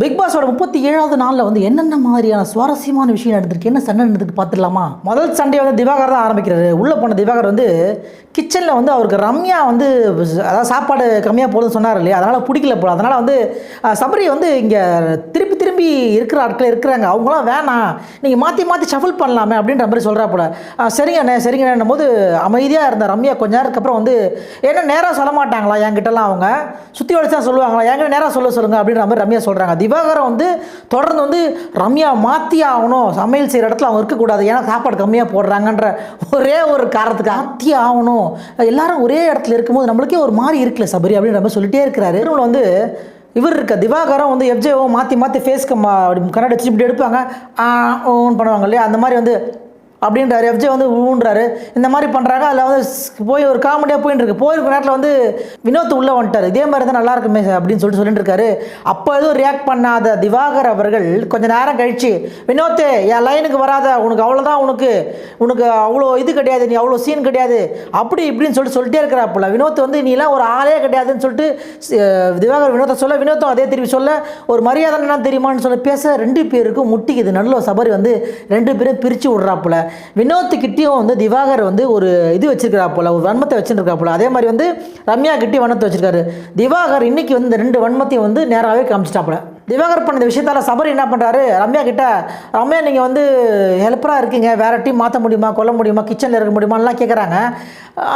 Big பாஸோட முப்பத்தி ஏழாவது நாளில் வந்து என்னென்ன மாதிரியான சுவாரஸ்யமான விஷயம் நடந்திருக்கு? என்ன சண்டை நடந்திருக்கு பார்த்துடலாமா? முதல் சண்டையை வந்து திவாகர் தான் ஆரம்பிக்கிறாரு. உள்ளே போன திவாகர் வந்து கிச்சனில் வந்து அவருக்கு ரம்யா வந்து அதாவது சாப்பாடு கம்மியாக போகுதுன்னு சொன்னார் இல்லையா? அதனால் பிடிக்கல போல. அதனால் வந்து சபரி வந்து இங்கே திருப்பி திரும்பி இருக்கிற ஆட்கள் இருக்கிறாங்க. அவங்களாம் வேணாம். நீங்கள் மாற்றி மாற்றி ஷஃபில் பண்ணலாமே அப்படின்ற மாதிரி சொல்கிறா போல. சரிங்கண்ணே சரிங்கண்ணே போது அமைதியாக இருந்த ரம்யா கொஞ்ச நேரத்துக்கு அப்புறம் வந்து என்ன நேராக சொல்ல மாட்டாங்களா என்கிட்டலாம் அவங்க? சுற்றி வளைச்சா சொல்லுவாங்களா? என்கிட்ட நேராக சொல்ல சொல்லுங்கள் அப்படின்ற மாதிரி ரம்யா சொல்கிறாங்க திவாகரம் வந்து தொடர்ந்து வந்து ரம்யா மாற்றி ஆகணும். சமையல் செய்கிற இடத்துல அவங்க இருக்கக்கூடாது. ஏன்னா சாப்பாடு கம்மியாக போடுறாங்கன்ற ஒரே ஒரு காரணத்துக்கு மாற்றி ஆகணும். எல்லாரும் ஒரே இடத்துல இருக்கும்போது நம்மளுக்கே ஒரு மாதிரி இருக்குல்ல சபரி அப்படின்ற மாதிரி சொல்லிட்டே இருக்கிறாரு. இவங்க வந்து இவர் இருக்க திவாகரம் வந்து எஃப்ஜேஓ மாற்றி மாற்றி ஃபேஸ்க்கு கண்ணாடி வச்சு இப்படி எடுப்பாங்க. ஓன் பண்ணுவாங்க இல்லையா? அந்த மாதிரி வந்து அப்படின்றாரு. எஃப்ஜே வந்து ஊன்றாரு. இந்த மாதிரி பண்ணுறாங்க அதில் வந்து ஸ்- போய் ஒரு காமெடியாக போயின்னு இருக்கு. போயிருக்க நேரத்தில் வந்து வினோத் உள்ளே வந்துட்டார். இதே மாதிரி தான் நல்லா இருக்குமே அப்படின்னு சொல்லிட்டு சொல்லிட்டு இருக்காரு. அப்போ எதுவும் ரியாக்ட் பண்ணாத திவாகர் அவர்கள் கொஞ்சம் நேரம் கழிச்சு வினோத்து என் லைனுக்கு வராத. உனக்கு அவ்வளோதான் உனக்கு. உனக்கு அவ்வளோ இது கிடையாது. நீ அவ்வளோ சீன் கிடையாது. அப்படி இப்படின்னு சொல்லிட்டு சொல்லிட்டே இருக்கிறாப்புல. வினோத் வந்து நீலாம் ஒரு ஆளே கிடையாதுன்னு சொல்லிட்டு திவாகர் வினோத்தை சொல்ல வினோத்தம் அதே திருப்பி சொல்ல ஒரு மரியாதை என்ன தெரியுமான்னு சொல்ல பேச ரெண்டு பேருக்கும் முட்டிக்குது. நல்ல சபரி வந்து ரெண்டு பேரும் பிரித்து விட்றாப்புல. வினோத்துக்கிட்டேயும் வந்து திவாகர் வந்து ஒரு இது வச்சிருக்கிறாப்புல ஒரு வன்மத்தை வச்சுருக்கா போல். அதே மாதிரி வந்து ரம்யா கிட்டே வன்மத்தை வச்சிருக்காரு. திவாகர் இன்னைக்கு வந்து இந்த ரெண்டு வன்மத்தையும் வந்து நேராகவே காமிச்சிட்டாப்புல திவாகர் பண்ண இந்த விஷயத்தால சபரி என்ன பண்ணுறாரு ரம்யா கிட்ட ரம்யா நீங்கள் வந்து ஹெல்ப்பராக இருக்கீங்க வேறு டீம் மாற்ற முடியுமா கொல்ல முடியுமா கிச்சனில் இருக்க முடியுமான்லாம் கேட்குறாங்க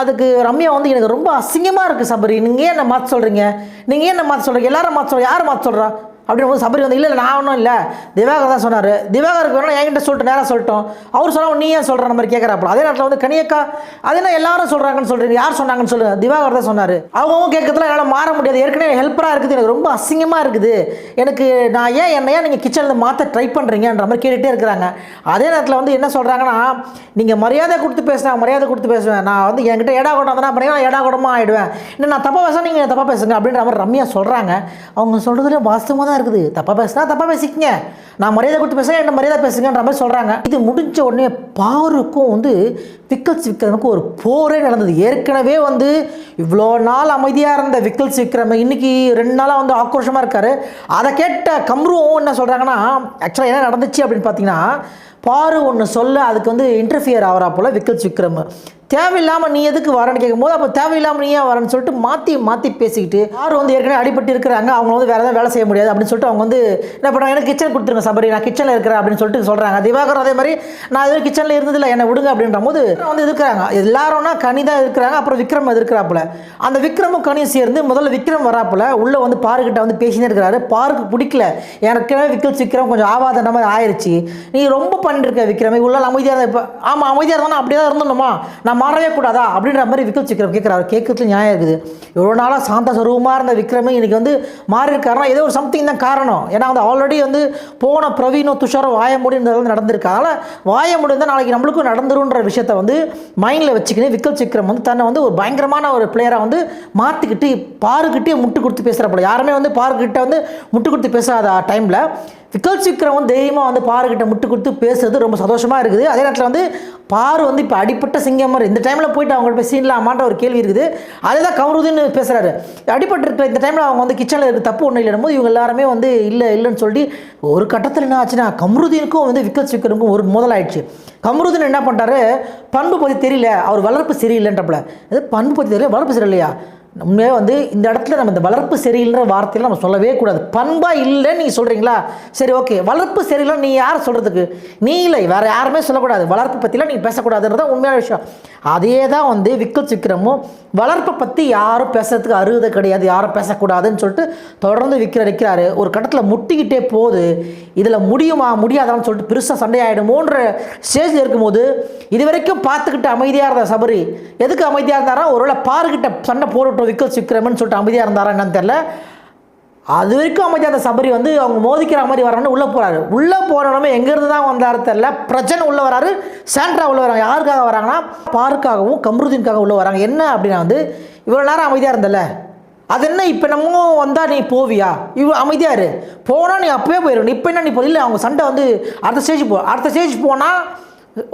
அதுக்கு ரம்யா வந்து எனக்கு ரொம்ப அசிங்கமாக இருக்குது சபரி. நீங்கள் ஏன் என்ன மாற்ற சொல்கிறீங்க நீங்கள் ஏன் என்ன மாற்ற சொல்கிறீங்க எல்லாரும் மாற்ற சொல்கிறீங்க யார் மாற்ற சொல்கிறா அப்படின்னு போது சபரி வந்து இல்லை நான் ஒன்றும் இல்லை. திவாகர் தான் சொன்னார். திவாகருக்கு வேணும் என்கிட்ட சொல்லிட்டு நேராக சொல்லிட்டோம். அவர் சொன்னால் நீ ஏன் சொல்கிற மாதிரி கேட்குறாப்புல அதே நேரத்தில் வந்து கனியக்கா அது என்ன எல்லாரும் சொல்கிறாங்கன்னு சொல்கிறீங்க யார் சொன்னாங்கன்னு சொல்லுங்க? திவாகர் தான் சொன்னார். அவங்கவும் கேட்கறதுல என்னால் மாற முடியாது. ஏற்கனவே ஹெல்ப்பராக இருக்குது. எனக்கு ரொம்ப அசிங்கமாக இருக்குது. எனக்கு நான் ஏன் என்னையா ஏன் நீங்கள் கிச்சனில் மாற்ற ட்ரை பண்ணுறீங்கன்ற மாதிரி கேட்டுகிட்டே இருக்கிறாங்க. அதே நேரத்தில் வந்து என்ன சொல்கிறாங்கன்னா நீங்கள் மரியாதை கொடுத்து பேசுனா மரியாதை கொடுத்து பேசுவேன். நான் வந்து என்கிட்ட ஏடா கூடம் வந்தனா பண்ணீங்கன்னா ஏடா கூடமாக ஆகிடுவேன் இன்னும் நான் தப்பாக பேசுனா நீங்கள் தப்பாக பேசுங்க அப்படின்ற மாதிரி ரம்யா சொல்கிறாங்க அவங்க சொல்கிறதுல வாஸ்தவமாக தான் இருக்குது. தப்பாக பேசுனா தப்பாக பேசிக்கங்க. நான் மரியாதை கொடுத்து பேசுகிறேன் என்ன மரியாதை பேசுங்கன்ற மாதிரி சொல்கிறாங்க இது முடிஞ்ச உடனே பாருக்கும் வந்து விக்கல்ஸ் விக்ரமுக்கு ஒரு போரே நடந்தது. ஏற்கனவே வந்து இவ்வளோ நாள் அமைதியாக இருந்த விக்கல்ஸ் விக்ரம் இன்னைக்கு ரெண்டு நாளாக வந்து ஆக்ரோஷமாக இருக்கார். அதை கேட்ட கம்ருவும் என்ன சொல்கிறாங்கன்னா ஆக்சுவலாக என்ன நடந்துச்சு? அப்படின்னு பார்த்தீங்கன்னா பாரு ஒன்று சொல்ல அதுக்கு வந்து இன்டர்ஃபியர் ஆகிறா போல் விக்கல் விக்ரம் தேவையில்லாமல் நீ எதுக்கு வரேன்னு கேட்கும்போது அப்போ தேவையில்லாமல் நீ ஏன் வரேன்னு சொல்லிட்டு மாற்றி மாற்றி பேசிக்கிட்டு யார் வந்து ஏற்கனவே அடிபட்டு இருக்கிறாங்க அவங்க வந்து வேறு எதாவது வேலை செய்ய முடியாது அப்படின்னு சொல்லிட்டு அவங்க வந்து என்ன பண்ணுறாங்க எனக்கு கிச்சன் கொடுத்துருங்க சபரி நான் கிச்சனில் இருக்கிறேன் அப்படின்னு சொல்லிட்டு சொல்கிறாங்க திவாகர் அதே மாதிரி நான் எதுவும் கிச்சனில் இருந்ததில்லை என்னை விடுங்க அப்படின்ற போது வந்து இருக்கிறாங்க எல்லாரும்னா கனி தான் இருக்கிறாங்க அப்புறம் விக்ரம் இருக்கிறாப்புல அந்த விக்ரமும் கனியும் சேர்ந்து முதல்ல விக்ரம் வராப்புல உள்ளே வந்து பாருக்கிட்ட வந்து பேசினே இருக்கிறாரு. பாருக்கு பிடிக்கல. ஏற்கனவே விக்கல் விக்ரம் கொஞ்சம் ஆவாதன்ற மாதிரி ஆயிடுச்சு நீ ரொம்ப பண்ணிருக்க விக்ரம் உள்ள அமைதியாக தான் இப்போ ஆமாம் அமைதியாக இருந்தால் அப்படியே தான் இருந்தோமா நான் மாறவே கூடாதா? அப்படின்ற மாதிரி விக்கல் விக்ரம் கேட்குறாரு கேட்கறதுல நியாயம் இருக்குது. இவ்வளோ நாளாக சாந்த சுரூபமாக இருந்த விக்ரமே இன்னைக்கு வந்து மாறி ஏதோ ஒரு சம்திங் தான் காரணம். ஏன்னா வந்து ஆல்ரெடி வந்து போன பிரவீனும் துஷாரும் வாய வந்து நடந்திருக்கு. அதனால் வாய நாளைக்கு நம்மளுக்கும் நடந்துருன்ற விஷயத்தை வந்து மைண்டில் வச்சுக்கின்னு விக்கல் விக்ரம் வந்து தன்னை வந்து ஒரு பயங்கரமான ஒரு பிளேயராக வந்து மாற்றிக்கிட்டு பாருக்கிட்டே முட்டு கொடுத்து பேசுகிறப்பல யாருமே வந்து பாருக்கிட்ட வந்து முட்டு கொடுத்து பேசாத டைமில் விக்கல் விக்ரம் வந்து தைரியமாக வந்து பாருக்கிட்ட முட்டு கொடுத்து பேசுறது ரொம்ப சந்தோஷமாக இருக்குது. அதே நேரத்தில் வந்து பாரு வந்து இப்போ அடிப்பட்ட சிங்கம் மாதிரி. இந்த டைமில் போயிட்டு அவங்கள்ட்ட போய் சீன்லாமான்ற ஒரு கேள்வி இருக்குது. அதுதான் கமருதுன்னு பேசுகிறாரு அடிபட்டு இருக்கிற இந்த டைமில் அவங்க வந்து கிச்சனில் இருக்க தப்பு ஒன்றும் இல்லைன்னு போது இவங்க எல்லாருமே வந்து இல்லை இல்லைன்னு சொல்லி ஒரு கட்டத்தில் என்ன ஆச்சுன்னா கமருதீனுக்கும் வந்து விக்கல் விக்ரமுக்கும் ஒரு முதலாயிடுச்சு. கமருதீன் என்ன பண்ணுறாரு பண்பு பற்றி தெரியல. அவர் வளர்ப்பு சரியில்லைன்றப்பல. அது பண்பு பற்றி தெரியல வளர்ப்பு சரியில்லையா? உண்மையாக வந்து இந்த இடத்துல நம்ம இந்த வளர்ப்பு சரியில்லைன்ற வார்த்தையில் நம்ம சொல்லவே கூடாது. பண்பாக இல்லைன்னு நீங்கள் சொல்கிறீங்களா சரி ஓகே. வளர்ப்பு சரியில்லை நீ யார் சொல்கிறதுக்கு நீ இல்லை வேறு யாருமே சொல்லக்கூடாது. வளர்ப்பு பற்றிலாம் நீங்கள் பேசக்கூடாதுன்றது உண்மையான விஷயம். அதே தான் வந்து விக்கல் சிக்கிரமும் வளர்ப்பை பற்றி யாரும் பேசுறதுக்கு அருகதை கிடையாது யாரும் பேசக்கூடாதுன்னு சொல்லிட்டு தொடர்ந்து விற்கிற வைக்கிறாரு ஒரு கட்டத்தில் முட்டிக்கிட்டே போகுது. இதில் முடியுமா முடியாதான்னு சொல்லிட்டு பெருசாக சண்டையாயிடுமோன்ற ஸ்டேஜில் இருக்கும்போது இது வரைக்கும் பார்த்துக்கிட்டு அமைதியாக இருந்தா சபரி. எதுக்கு அமைதியாக இருந்தாரா? ஒருவேளை பாருக்கிட்ட சண்டை போட்டு விக்கல் சிக்கிரமன் சொல்லிட்டு அமைதியாக இருந்தாரா என்னன்னு தெரில அது வரைக்கும் அமைதியாக அந்த சபரி வந்து அவங்க மோதிக்கிற மாதிரி வரணும்னு உள்ளே போகிறாரு உள்ளே போனோடனே எங்கேருந்து தான் வந்தாரு தெரில பிரச்சனை உள்ளே வராரு. சாண்ட்ரா உள்ளே வராங்க. யாருக்காக வராங்கன்னா பார்க்காகவும் கம்ருதீனுக்காக உள்ளே வராங்க. என்ன அப்படின்னா வந்து இவ்வளோ நேரம் அமைதியாக இருந்தல? அது என்ன இப்போ நம்ம வந்தால் நீ போவியா? இவ்வளோ அமைதியாக இரு. போனால் நீ அப்பவே போயிடும் இப்போ என்ன நீ போ இல்லை அவங்க சண்டை வந்து அடுத்த ஸ்டேஜ் போ அடுத்த ஸ்டேஜ் போனால்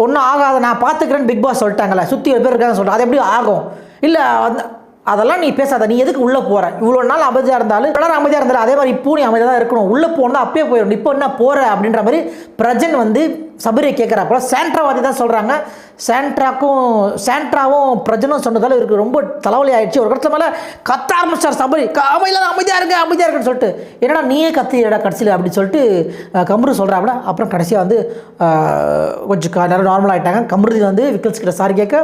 ஒன்றும் ஆகாத. நான் பார்த்துக்கிறேன்னு பிக் பாஸ் சொல்லிட்டாங்களே சுற்றி பேர் இருக்காங்க சொல்லிட்டு. அது எப்படி ஆகும்? இல்லை அந்த அதெல்லாம் நீ பேசாத நீ எதுக்கு உள்ளே போற? இவ்வளோ நாள் அமைதியாக இருந்தாலும் இவ்வளோ நேரம் அமைதியாக இருந்தாலும் அதே மாதிரி இப்போ நீ அமைதியாக தான் இருக்கணும். உள்ளே போனால் அப்பயே போயிடும். இப்போ என்ன போற அப்படின்ற மாதிரி பிரஜன் வந்து சபரியை கேட்குறாப்போ சாண்ட்ராவாதி தான் சொல்கிறாங்க சாண்ட்ராக்கும் சாண்ட்ராவும் பிரஜனும் சொன்னதால் இவருக்கு ரொம்ப தலைவலி ஆயிடுச்சு. ஒரு இடத்துல மேலே கத்த ஆரம்பிச்சார் சபரி அமைதியில் அமைதியாக அமைதியாக இருங்க அமைதியாக இருக்குன்னு சொல்லிட்டு என்னடா நீயே கத்திடா கடைசியில்? அப்படின்னு சொல்லிட்டு கம்ரு சொல்கிறாப்புல அப்புறம் கடைசியாக வந்து கொஞ்சம் க- நேரம் நார்மல் ஆகிட்டாங்க கம்ருதி வந்து விக்கல்ஸ் கிட்ட சாரி கேட்க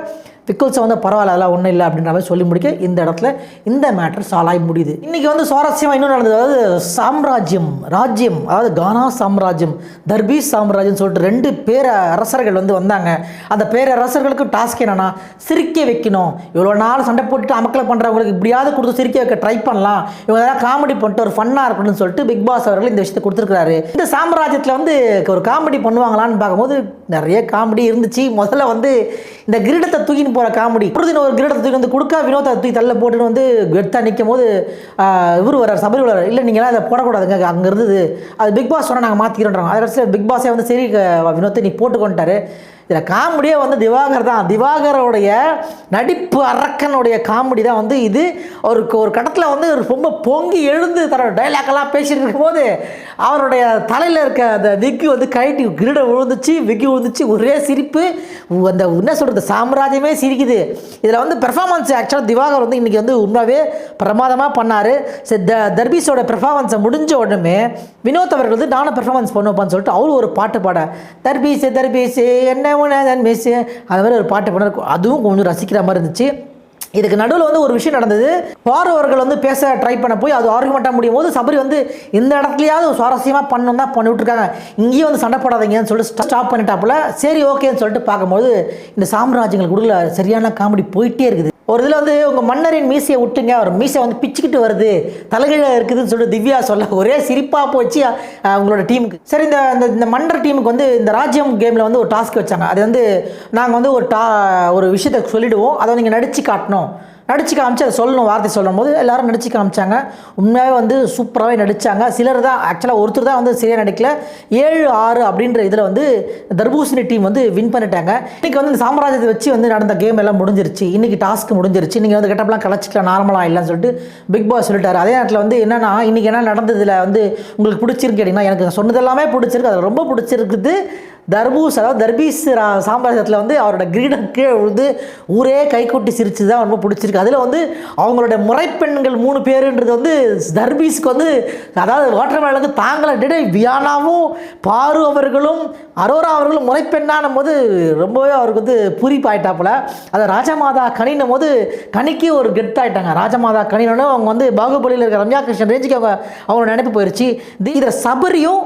விக்கல்ஸை வந்து பரவாயில்ல அதெல்லாம் ஒன்றும் இல்லை அப்படின்ற மாதிரி சொல்லி முடிக்க இந்த இடத்துல இந்த மேட்டர் சாலாய் முடியுது. இன்றைக்கி வந்து சுவாரஸ்யமாக இன்னும் நடந்தது. அதாவது சாம்ராஜ்யம் ராஜ்யம் அதாவது கானா சாம்ராஜ்யம் தர்பீஸ் சாம்ராஜ்யம் சொல்லிட்டு ரெண்டு பேர அரசர்கள் வந்து வந்தாங்க. அந்த பேரரசர்களுக்கு டாஸ்க் என்னென்னா சிரிக்க வைக்கணும். இவ்வளோ நாள் சண்டை போட்டுட்டு அமக்கலை பண்ணுறவங்களுக்கு இப்படியாவது கொடுத்து சிரிக்க வைக்க ட்ரை பண்ணலாம். இவங்க எதாவது காமெடி பண்ணிட்டு ஒரு ஃபன்னாக இருக்கணும்னு சொல்லிட்டு பிக் பாஸ் அவர்கள் இந்த விஷயத்தை கொடுத்துருக்காரு இந்த சாம்ராஜ்யத்தில் வந்து ஒரு காமெடி பண்ணுவாங்களான்னு பார்க்கும்போது நிறைய காமெடி இருந்துச்சு. முதல்ல வந்து இந்த கிரீடத்தை தூக்கின்னு போகிற காமெடி குருதின் ஒரு கிரீடத்தை தூக்கி வந்து கொடுக்க வினோத்தை தூக்கி தள்ள போட்டுன்னு வந்து கெட்டாக நிற்கும் போது இவர் வர்றார் சபரி வர்றார். இல்லை நீங்களாம் அதை போடக்கூடாதுங்க அங்கே இருந்தது. அது பிக் பாஸ் சொன்னால் நாங்கள் மாற்றிக்கிறோம் அதை கடைசியில் பிக் பாஸே வந்து சரி வினோத்தை நீ போட்டுக்கொண்டாரு இதில் காமெடியே வந்து திவாகர் தான். திவாகரோடைய நடிப்பு அரக்கனுடைய காமெடி தான் வந்து இது. அவருக்கு ஒரு கடத்தில் வந்து ரொம்ப பொங்கி எழுந்து தர டைலாக்கெல்லாம் பேசிகிட்டு இருக்கும்போது அவருடைய தலையில் இருக்க அந்த விக்கு வந்து கழட்டி கிரீட விழுந்துச்சு விக்கி விழுந்துச்சு ஒரே சிரிப்பு. அந்த என்ன சொல்கிறது சாம்ராஜ்யமே சிரிக்குது. இதில் வந்து பெர்ஃபார்மன்ஸ் ஆக்சுவலாக திவாகர் வந்து இன்றைக்கி வந்து உண்மையாகவே பிரமாதமாக பண்ணார். சரி த தர்பீஸோட பெர்ஃபார்மன்ஸை முடிஞ்ச உடனே வினோத் அவர்கள் வந்து நானும் பெர்ஃபார்மன்ஸ் பண்ணுவேப்பான்னு சொல்லிட்டு அவரு ஒரு பாட்டு பாட. தர்பீஸு தர்பீஸு என்ன உணதன் மிஸ் அது மாதிரி ஒரு பாட்டு பண்ண அதுவும் கொஞ்சம் ரசிக்கிற மாதிரி இருந்துச்சு. இதுக்கு நடுவில் வந்து ஒரு விஷயம் நடந்தது. பார்வர்கள் வந்து பேச ட்ரை பண்ண போய் அது ஆர்குமெண்ட்டாக முடியும் போது சபரி வந்து இந்த இடத்துலையாவது சுவாரஸ்யமாக பண்ணணும் தான் பண்ணி விட்டுருக்காங்க. இங்கேயும் வந்து சண்டை போடாதீங்கன்னு சொல்லிட்டு ஸ்டாப் பண்ணிட்டாப்புல. சரி ஓகேன்னு சொல்லிட்டு பார்க்கும்போது இந்த சாம்ராஜ்யங்கள் கொடுக்கல. சரியான காமெடி போயிட்டே இருக்குது. ஒரு இதில் வந்து உங்கள் மன்னரின் மீசையை விட்டுங்க அவர் மீசை வந்து பிச்சுக்கிட்டு வருது தலைகீழாக இருக்குதுன்னு சொல்லிட்டு திவ்யா சொல்ல ஒரே சிரிப்பாக போச்சு உங்களோட அவங்களோட டீமுக்கு. சரி இந்த இந்த இந்த மன்னர் டீமுக்கு வந்து இந்த ராஜ்யம் கேமில் வந்து ஒரு டாஸ்க் வச்சாங்க. அது வந்து நாங்கள் வந்து ஒரு டா ஒரு விஷயத்தை சொல்லிவிடுவோம் அதை நீங்கள் நடித்து காட்டணும். நடிச்சு காமிச்சு அதை சொல்லணும் வார்த்தை சொல்லும் போது எல்லாரும் நடிச்சு காமிச்சாங்க. உண்மையாகவே வந்து சூப்பராகவே நடித்தாங்க சிலர் தான் ஆக்சுவலாக ஒருத்தர் தான் வந்து சரியாக நடிக்கல. ஏழு ஆறு அப்படின்ற இதில் வந்து தர்பூசணி டீம் வந்து வின் பண்ணிட்டாங்க. இன்றைக்கி வந்து இந்த சாம்ராஜ்யத்தை வச்சு வந்து நடந்த கேம் எல்லாம் முடிஞ்சிருச்சு. இன்றைக்கி டாஸ்க் முடிஞ்சிருச்சு. நீங்கள் வந்து கெட்டப்லாம் கலச்சிக்கலாம் நார்மலாக இல்லைன்னு சொல்லிட்டு பிக் பாஸ் சொல்லிட்டார். அதே நேரத்தில் வந்து என்னென்னா இன்றைக்கி என்ன நடந்ததில் வந்து உங்களுக்கு பிடிச்சிருக்கு அப்படின்னா எனக்கு சொன்னது எல்லாமே பிடிச்சிருக்கு. அதில் ரொம்ப பிடிச்சிருக்குது தர்பூஸ் அதாவது தர்பீஸ் ரா- சாம்ராஜ்யத்தில் வந்து அவரோட கிரீடம் கீழே விழுந்து ஊரே கைகொட்டி சிரிச்சு தான் ரொம்ப பிடிச்சிருக்கு. அதில் வந்து அவங்களோட முறைப்பெண்கள் மூணு பேருன்றது வந்து தர்பீஸ்க்கு வந்து அதாவது வாட்டர்மேனுக்கு தாங்களை டே வியானாவும் பாரு அவர்களும் அரோரா அவர்களும் முறைப்பெண்ணான போது ரொம்பவே அவருக்கு வந்து பூரிப்பாயிட்டாப்புல அதை ராஜமாதா கணினும் போது கணிக்கு ஒரு கெட் ஆகிட்டாங்க ராஜமாதா கணினோன்னு அவங்க வந்து பாகுபலியில் இருக்கிற ரம்யா கிருஷ்ணன் ரேஞ்சுக்கு அவங்க அவங்களோட நினைப்பு போயிடுச்சு இதில் சபரியும்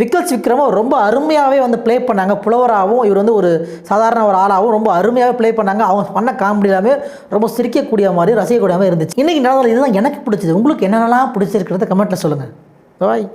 விக்கல்ஸ் விக்ரமும் ரொம்ப அருமையாகவே வந்து ப்ளே பண்ணாங்க. புலவராகவும் இவர் வந்து ஒரு சாதாரண ஒரு ஆளாகவும் ரொம்ப அருமையாகவே ப்ளே பண்ணாங்க. அவங்க பண்ண காமெடி எல்லாமே ரொம்ப சிரிக்கக்கூடிய மாதிரி ரசிக்கக்கூடிய மாதிரி இருந்துச்சு. இன்றைக்கி நடந்தது இதுதான் எனக்கு பிடிச்சது. உங்களுக்கு என்னென்னலாம் பிடிச்சிருக்கிறத கமெண்ட்டில் சொல்லுங்கள் பாய்